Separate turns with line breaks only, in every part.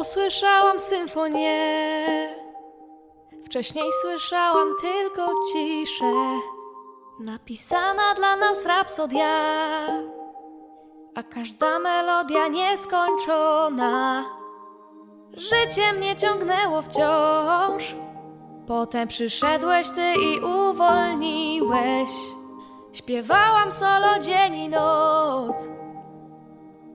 usłyszałam symfonię. Wcześniej słyszałam tylko ciszę. Napisana dla nas rapsodia, a każda melodia nieskończona. Życie mnie ciągnęło wciąż. Potem przyszedłeś ty i uwolniłeś. Śpiewałam solo dzień i noc.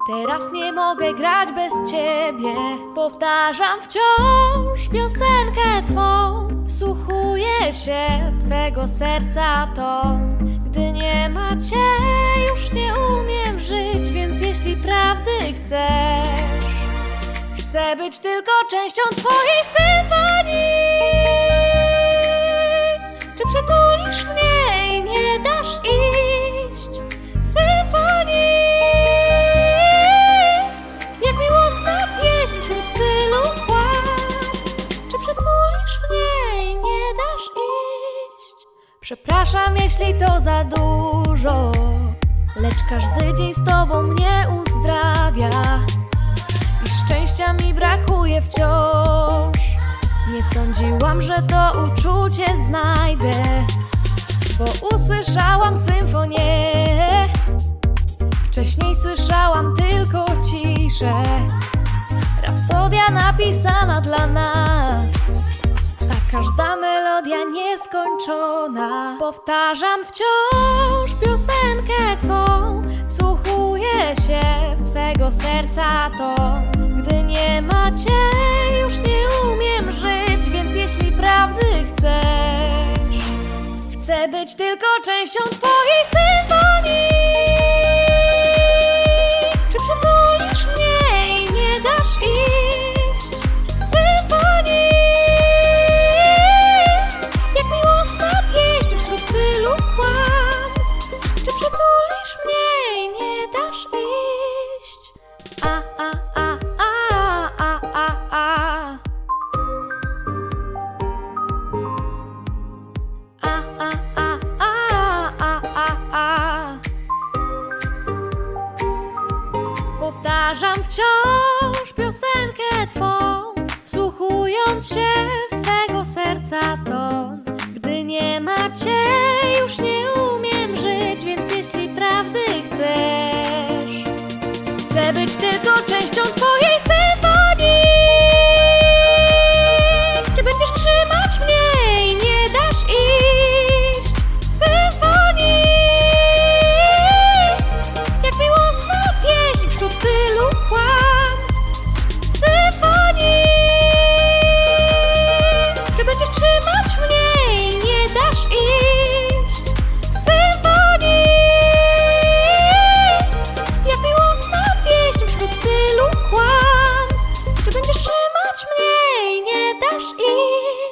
Teraz nie mogę grać bez ciebie. Powtarzam wciąż piosenkę twą. Wsłuchuję się w twego serca ton. Gdy nie ma cię, już nie umiem żyć, więc jeśli prawdy chcesz, chcę być tylko częścią twojej symfonii. Czy przytulisz mnie Przepraszam, jeśli to za dużo, lecz każdy dzień z tobą mnie uzdrawia i szczęścia mi brakuje wciąż. Nie sądziłam, że to uczucie znajdę, bo usłyszałam symfonię. Wcześniej słyszałam tylko ciszę. Rapsodia napisana dla nas, melodia nieskończona. Powtarzam wciąż piosenkę twą, wsłuchuję się w twego serca ton. Gdy nie ma cię, już nie umiem żyć, więc jeśli prawdy chcesz, chcę być tylko częścią twojej symfonii. Powtarzam wciąż piosenkę twą, wsłuchując się w twego serca ton. Gdy nie ma cię, już nie umiem żyć, więc jeśli prawdy chcesz, chcę być tylko częścią twojej me.